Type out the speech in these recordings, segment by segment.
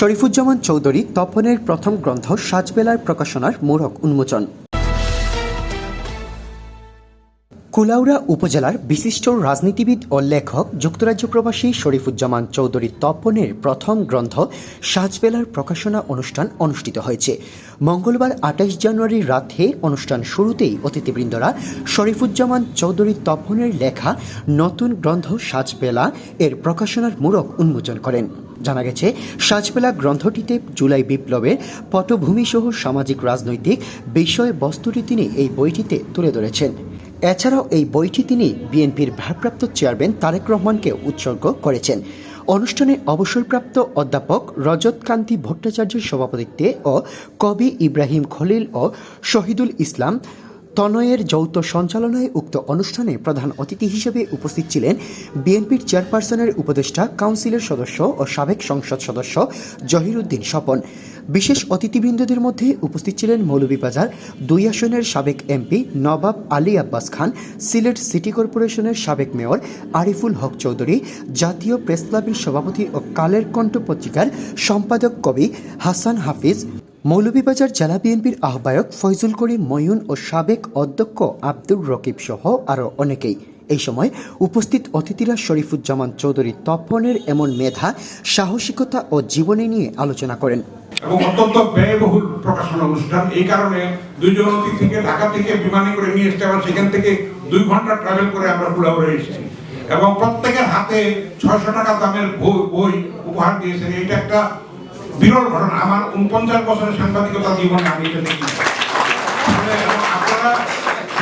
শরীফুজ্জামান চৌধুরী তপনের প্রথম গ্রন্থ সাজবেলার প্রকাশনার মোড়ক উন্মোচন। কুলাউড়া উপজেলার বিশিষ্ট রাজনীতিবিদ ও লেখক যুক্তরাজ্য প্রবাসী শরীফুজ্জামান চৌধুরী তপনের প্রথম গ্রন্থ সাজবেলার প্রকাশনা অনুষ্ঠান অনুষ্ঠিত হয়েছে। মঙ্গলবার আঠাইশ জানুয়ারি রাতে অনুষ্ঠান শুরুতেই অতিথিবৃন্দরা শরীফুজ্জামান চৌধুরী তপনের লেখা নতুন গ্রন্থ সাজবেলা এর প্রকাশনার মূরক উন্মোচন করেন। জানা গেছে সাজবেলা গ্রন্থটিতে জুলাই বিপ্লবের পটভূমি সহ সামাজিক রাজনৈতিক বিষয় বস্তুটি তিনি এই বইটিতে তুলে ধরেছেন। এছাড়াও এই বইটি তিনি বিএনপির ভারপ্রাপ্ত চেয়ারম্যান তারেক রহমানকে উৎসর্গ করেছেন। অনুষ্ঠানে অবসরপ্রাপ্ত অধ্যাপক রজত কান্তি ভট্টাচার্যের সভাপতিত্বে ও কবি ইব্রাহিম খলিল ও শহীদুল ইসলাম তনয়ের যৌথ সঞ্চালনায় উক্ত অনুষ্ঠানে প্রধান অতিথি হিসেবে উপস্থিত ছিলেন বিএনপির চেয়ারপারসনের উপদেষ্টা, কাউন্সিলের সদস্য ও সাবেক সংসদ সদস্য জহিরুদ্দিন স্বপন। বিশেষ অতিথিবৃন্দদের মধ্যে উপস্থিত ছিলেন মৌলভীবাজার দুই আসনের সাবেক এমপি নবাব আলী আব্বাস খান, সিলেট সিটি কর্পোরেশনের সাবেক মেয়র আরিফুল হক চৌধুরী, জাতীয় প্রেস ক্লাবের সভাপতি ও কালের কণ্ঠ পত্রিকার সম্পাদক কবি হাসান হাফিজ মৌলভীবাজার জেলা বিএনপির আহ্বায়ক ফয়জুল করিম ময়ুন ও সাবেক অধ্যক্ষ আব্দুর রকিব সহ আরও অনেকেই। এই সময় উপস্থিত অতিথিরা শরীফুজ্জামান চৌধুরী তপনের এমন মেধা, সাহসিকতা ও জীবনী নিয়ে আলোচনা করেন। এবং অত্যন্ত ব্যয়বহুল অনুষ্ঠান। এই কারণে দুইজন অতিথিকে ঢাকা থেকে বিমানে করে নিয়ে এসছে। সেখান থেকে দুই ঘণ্টা ট্রাভেল করে আমরা এসেছি। এবং প্রত্যেকের হাতে ছয়শো টাকা দামের বই উপহার দিয়েছেন। এটা একটা বিরল ঘটনা। আমার উনপঞ্চাশ বছরের সাংবাদিকতা জীবনে আমি এটা দেখি আপনারা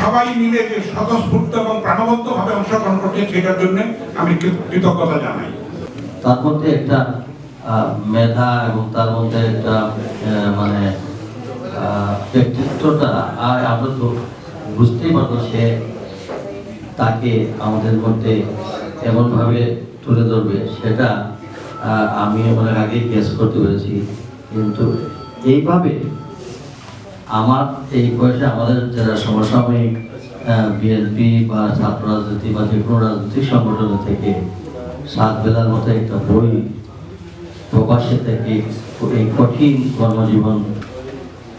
সবাই মিলে যে স্বতঃস্ফূর্ত এবং প্রাণবন্ত ভাবে অংশগ্রহণ করছেন সেটার জন্য আমি কৃতজ্ঞতা জানাই। তার মধ্যে একটা মেধা এবং তার মধ্যে একটা মানে ব্যক্তিত্বটা আর আমরা তো বুঝতেই পারব সে তাকে আমাদের মধ্যে এমনভাবে তুলে ধরবে। সেটা আমি অনেক আগেই গেস করতে পেরেছি। কিন্তু এইভাবে আমার এই বয়সে আমাদের যারা সমসাময়িক বিএনপি বা ছাত্র রাজনীতি বা যে কোনো রাজনৈতিক সংগঠন থেকে সাত বেলার মতো একটা বই প্রকাশ্যে থেকে এই কঠিন কর্মজীবন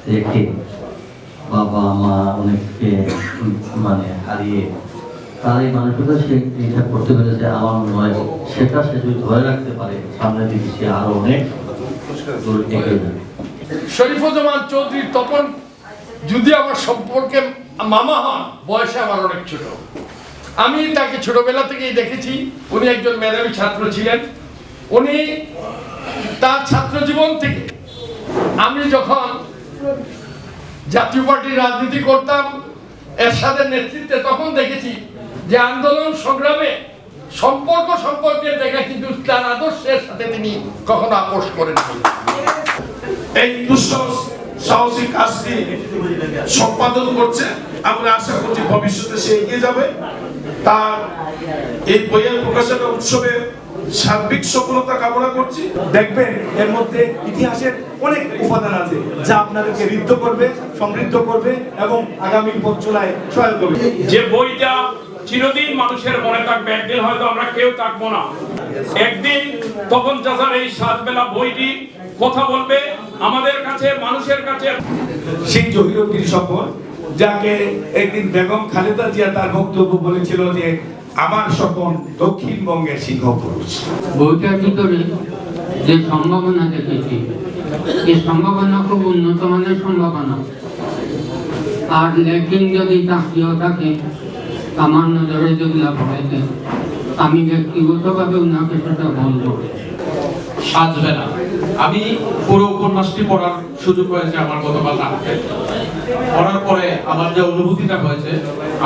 রেখে বাবা মা অনেককে মানে হারিয়ে তার এই মানসিকতা সে এইটা করতে পেরেছে আমার হয় সেটা সে যদি ধরে রাখতে পারে সামনে দিকে সে আরও অনেক শরীফুজ্জামান চৌধুরী তপন, যদি আমার সম্পর্কে মামা হন, বয়সে আমার অনেক ছোট। আমি তাকে ছোটবেলা থেকেই দেখেছি, উনি একজন মেধাবী ছাত্র ছিলেন। উনি তার ছাত্র জীবন থেকে আমি যখন জাতীয় পার্টির রাজনীতি করতাম এর সাথে নেতৃত্বে তখন দেখেছি যে আন্দোলন সংগ্রামে সম্পর্ক সম্পর্কে দেখা কিন্তু তার আদর্শের সাথে তিনি কখনো আপোষ করেন এই দুঃস সাহসিক কাজটি সম্পাদন করছে। আমরা আশা করছি ভবিষ্যতে সে এগিয়ে যাবে। তার এই বইয়ের প্রকাশনা উৎসবে সার্বিক সফলতা কামনা করছি। দেখবেন এর মধ্যে ইতিহাসের অনেক উপাদান আছে যা আপনাদেরকে ঋদ্ধ করবে সমৃদ্ধ করবে এবং আগামী পথ চলায় সহায়ক হবে যে বইটা চিরদিন মানুষের মনে থাকবে একদিন হয়তো আমরা কেউ থাকব না। একদিন তখন চাচার এই সাতবেলা বইটি কথা বলবে আমাদের কাছে মানুষের কাছে। সেই জহিরুদ্দিন স্বপন যাকে একদিন বেগম খালেদা জিয়া তার বক্তব্য বলেছিল যে আমার স্বপন দক্ষিণবঙ্গের সিংহ পুরুষ বইটার ভিতরে যে সম্ভাবনা দেখেছি। এই সম্ভাবনা খুব উন্নত মানের সম্ভাবনা। আর লেকিন যদি তাকিয়েও থাকে আমার নজরে যেগুলা হয় আমি ব্যক্তিগতভাবে ওনাকে সেটা বলব। সাজবেলা আমি পুরো উপন্যাসটি পড়ার সুযোগ হয়েছে আমার গতকাল রাত্রে পড়ার পরে আমার যে অনুভূতিটা হয়েছে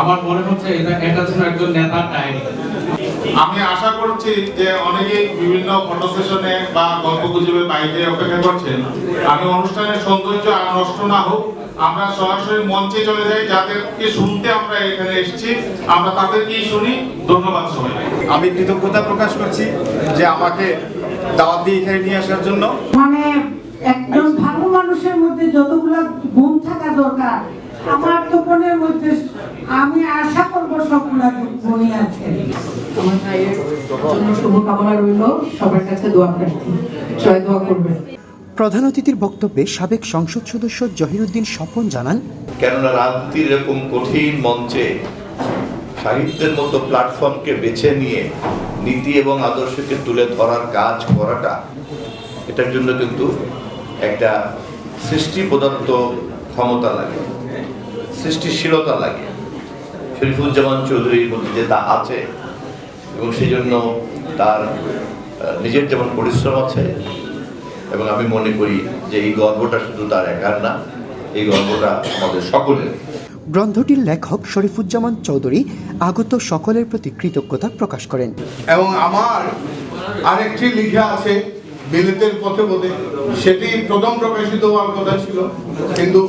আমার মনে হচ্ছে এটা এটা ছিল একজন নেতার ডায়েরি। আমি আশা করছি যে অনেকেই বিভিন্ন ফটো সেশনে বা গল্প গুজবে বাইরে অপেক্ষা করছেন। আমি অনুষ্ঠানের সৌন্দর্য আর নষ্ট না হোক আমরা সরাসরি মঞ্চে চলে যাই যাদেরকে শুনতে আমরা এখানে এসেছি। আমরা তাদেরকেই শুনি। ধন্যবাদ সবাই আমি কৃতজ্ঞতা প্রকাশ করছি যে আমাকে দাওয়াত দিয়ে এখানে নিয়ে আসার জন্য। একজন ভালো মানুষের মধ্যে যতগুলো গুণ থাকা দরকার আমার তো মনের মধ্যে আমি আশা করব সবগুলা গুণই আছে। আমার ভাইয়ের জন্য শুভকামনা রইল। সবার কাছে দোয়া প্রার্থী। সবাই দোয়া করবেন। প্রধান অতিথির বক্তব্যে সাবেক সংসদ সদস্য জহিরুদ্দিন স্বপন জানান কেননা রাজনীতির এরকম কঠিন মঞ্চে সাহিত্যের মতো প্ল্যাটফর্মকে বেছে নিয়ে নীতি এবং আদর্শকে তুলে ধরার কাজ করাটা এটার জন্য কিন্তু একটা সৃষ্টি প্রদত্ত ক্ষমতা লাগে সৃষ্টিশীলতা লাগে। শরীফুজ্জামান চৌধুরীর মধ্যে যে তা আছে এবং সেই জন্য তার নিজের যেমন পরিশ্রম আছে এবং আমি মনে করি যে এই গর্বটা শুধু তার একার না এই গর্বটা আমাদের সকলের। গ্রন্থটির লেখক শরীফুজ্জামান চৌধুরী আগত সকলের প্রতি কৃতজ্ঞতা প্রকাশ করেন। এবং আমার আরেকটি লিখা আছে বিলেতের পথে পথে সেটি প্রথম প্রকাশিত হওয়ার কথা ছিল। কিন্তু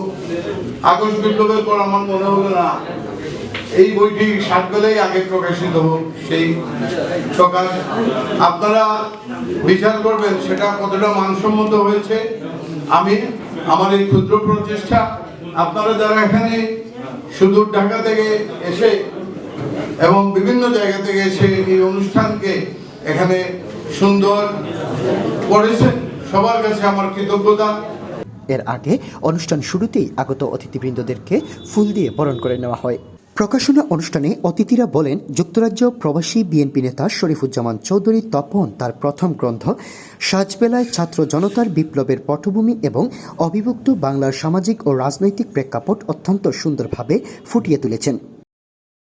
আগস্ট বিপ্লবের পর আমার মনে হলো না, এই বইটি সাত বেলায় আগে প্রকাশিত হোক, সেই প্রকাশ। আপনারা বিচার করবেন সেটা কতটা মানসম্মত হয়েছে। আমি, আমার এই ক্ষুদ্র প্রচেষ্টা, আপনারা যারা এখানে সুদূর ঢাকা থেকে এসে এবং বিভিন্ন জায়গা থেকে এসে এই অনুষ্ঠানকে এখানে সুন্দর সবার কাছে আমার কৃতজ্ঞতা। এর আগে অনুষ্ঠান শুরুতেই আগত অতিথিবৃন্দদেরকে ফুল দিয়ে বরণ করে নেওয়া হয়। প্রকাশনা অনুষ্ঠানে অতিথিরা বলেন, যুক্তরাজ্য প্রবাসী বিএনপি নেতা শরীফুজ্জামান চৌধুরী তপন তার প্রথম গ্রন্থ, সাজবেলায় ছাত্র জনতার বিপ্লবের পটভূমি এবং অবিভক্ত বাংলার সামাজিক ও রাজনৈতিক প্রেক্ষাপট অত্যন্ত সুন্দরভাবে ফুটিয়ে তুলেছেন।